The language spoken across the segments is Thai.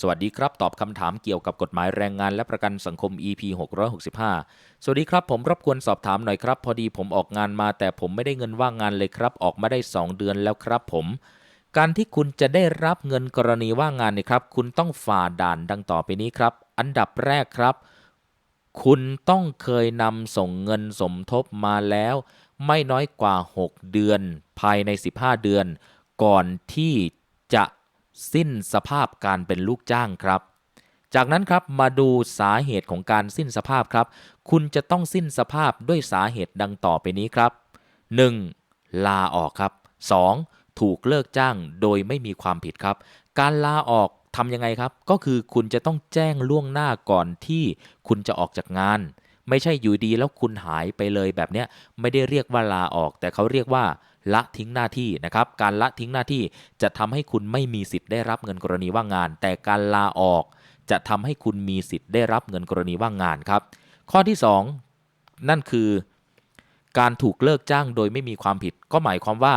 สวัสดีครับ ตอบคำถามเกี่ยวกับกฎหมายแรงงานและประกันสังคม EP 665 สวัสดีครับ ผมรบกวนสอบถามหน่อยครับ พอดีผมออกงานมาแต่ผมไม่ได้เงินว่างงานเลยครับ ออกมาได้ 2 เดือนแล้วครับผม การที่คุณจะได้รับเงินกรณีว่างงานนี่ครับ คุณต้องฝ่าด่านดังต่อไปนี้ครับ อันดับแรกครับ คุณต้องเคยนำส่งเงินสมทบมาแล้ว ไม่น้อยกว่า 6 เดือน ภายใน 15 เดือน ก่อนที่จะ สิ้นสภาพการเป็นลูกจ้างครับ จากนั้นครับมาดูสาเหตุของการสิ้นสภาพครับ คุณจะต้องสิ้นสภาพด้วยสาเหตุดังต่อไปนี้ครับ 1. ลาออกครับ 2. ถูกเลิกจ้างโดยไม่มีความผิดครับ การลาออกทำยังไงครับ ก็คือคุณจะต้องแจ้งล่วงหน้าก่อนที่คุณจะออกจากงาน ไม่ใช่อยู่ดีแล้วคุณหายไปเลยแบบเนี้ยไม่ได้เรียกว่าลาออก แต่เขาเรียกว่า ละทิ้งหน้าที่นะครับการละทิ้งหน้าที่จะทำให้คุณไม่มีสิทธิ์ได้รับเงินกรณีว่างงาน แต่การลาออกจะทำให้คุณมีสิทธิ์ได้รับเงินกรณีว่างงานครับ ข้อที่ 2 นั่นคือ การถูกเลิกจ้างโดยไม่มีความผิด ก็หมายความว่า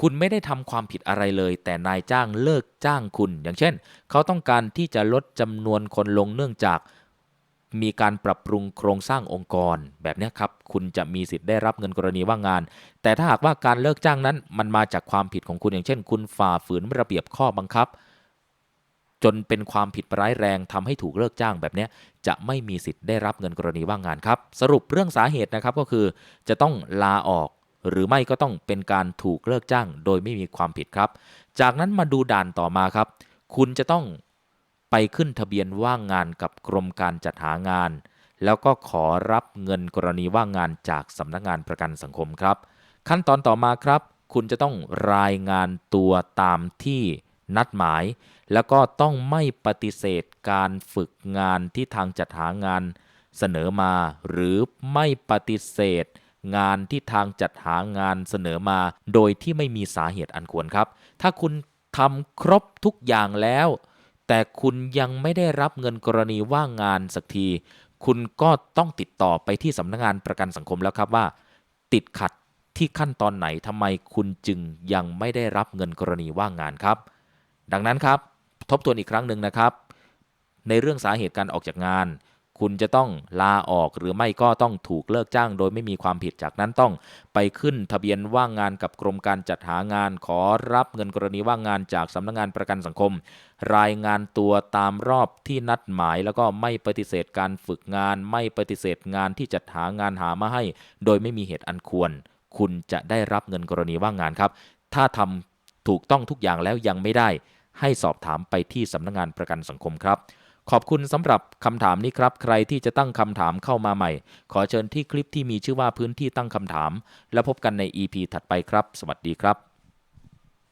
คุณไม่ได้ทำความผิดอะไรเลย แต่นายจ้างเลิกจ้างคุณ อย่างเช่น เขาต้องการที่จะลดจำนวนคนลงเนื่องจาก มีการปรับปรุงโครงสร้างองค์กรแบบนี้ครับ คุณจะมีสิทธิ์ได้รับเงินกรณีว่างงาน แต่ถ้าหากว่าการเลิกจ้างนั้น มันมาจากความผิดของคุณอย่างเช่น คุณฝ่าฝืนระเบียบข้อบังคับ จนเป็นความผิดร้ายแรงทำให้ถูกเลิกจ้างแบบนี้จะไม่มีสิทธิ์ได้รับเงินกรณีว่างงานครับ สรุปเรื่องสาเหตุนะครับก็คือ จะต้องลาออกหรือไม่ก็ต้องเป็นการถูกเลิกจ้างโดยไม่มีความผิดครับ จากนั้นมาดูด่านต่อมาครับ คุณจะต้อง ไปขึ้นทะเบียนว่างงานกับกรมการจัดหางาน แล้วก็ขอรับเงินกรณีว่างงานจากสำนักงานประกันสังคมครับ ขั้นตอนต่อมาครับ คุณจะต้องรายงานตัวตามที่นัดหมาย แล้วก็ต้องไม่ปฏิเสธการฝึกงานที่ทางจัดหางานเสนอมา หรือไม่ปฏิเสธงานที่ทางจัดหางานเสนอมา โดยที่ไม่มีสาเหตุอันควรครับ ถ้าคุณทำครบทุกอย่างแล้ว แต่คุณยังไม่ได้รับเงินกรณีว่างงานสักที คุณก็ต้องติดต่อไปที่สำนักงานประกันสังคมแล้วครับว่า ติดขัดที่ขั้นตอนไหนทำไมคุณจึงยังไม่ได้รับเงินกรณีว่างงานครับ ดังนั้นครับ ทบทวนอีกครั้งหนึ่งนะครับ ในเรื่องสาเหตุการออกจากงาน คุณจะต้องลาออกหรือไม่ก็ต้องถูกเลิกจ้าง โดยไม่มีความผิดจากนั้นต้องไปขึ้นทะเบียนว่างงานกับกรมการจัดหางานขอรับเงินกรณีว่างงานจากสำนักงานประกันสังคม รายงานตัวตามรอบที่นัดหมาย แล้วก็ไม่ปฏิเสธการฝึกงาน ไม่ปฏิเสธงานที่จัดหางานหามาให้ โดยไม่มีเหตุอันควร คุณจะได้รับเงินกรณีว่างงานครับ ถ้าทำถูกต้องทุกอย่างแล้วยังไม่ได้ ให้สอบถามไปที่สำนักงานประกันสังคมครับ ขอบคุณสำหรับคำถามนี้ครับ ใครที่จะตั้งคำถามเข้ามาใหม่ ขอเชิญที่คลิปที่มีชื่อว่าพื้นที่ตั้งคำถาม แล้วพบกันใน EP ถัดไปครับ สวัสดีครับ